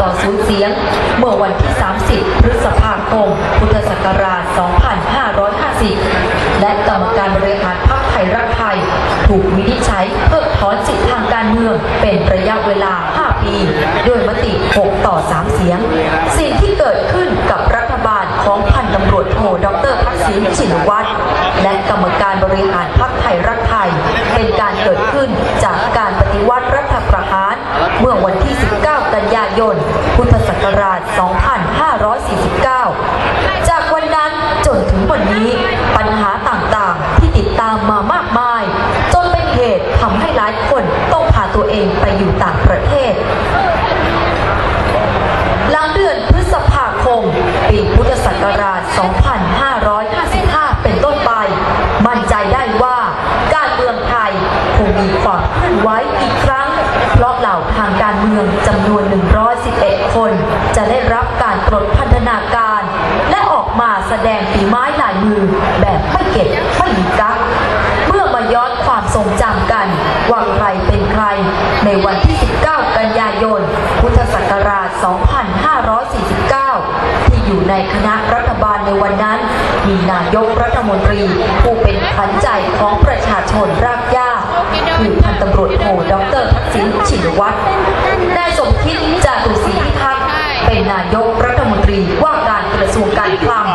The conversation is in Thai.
ต่อศูนย์เสียง เมื่อวันที่ 30 พฤษภาคม พุทธศักราช 2550 และกรรมการบริหารพรรคไทยรักไทย ถูกวินิจฉัยเพิกถอนสิทธิทางการเมืองเป็นระยะเวลา 5 ปี ด้วยมติ 6 ต่อ 3 เสียง สิ่งที่เกิดขึ้นกับรัฐบาลของพันตำรวจโทดรทักษิณชินวัตรและกรรมการบริหาร วันที่ 19 กันยายน พุทธศักราช 2549 จากวันนั้นจนถึงวันนี้ปัญหาต่างๆ ที่ติดตามมามากมาย จนเป็นเหตุทำให้หลายคนต้องพาตัวเองไปอยู่ต่างประเทศ หลังเดือนพฤษภาคม ปีพุทธศักราช 2555 เป็นต้นไป มั่นใจได้ว่าการเมืองไทยคงมีความเคลื่อนไหวอีกครั้ง เพราะเหล่าทางการเมืองจำนวน 111 คน จะได้รับการปลดพันธนาการ และออกมาแสดงฝีไม้ลายมือแบบไม่เก็บไม่หลีกักเมื่อมาย้อนความทรงจำกัน ว่าใครเป็นใคร ในวันที่ 19 กันยายน พุทธศักราช 2549 ที่อยู่ในคณะรัฐบาลในวันนั้น มีนายกรัฐมนตรี ผู้เป็นขวัญใจของประชาชนรากหญ้าคือพันตำรวจโทดร ชินวัตรนายสมคิดจาตุศรีพิทักษ์เป็นนายกรัฐมนตรีว่าการกระทรวงการคลัง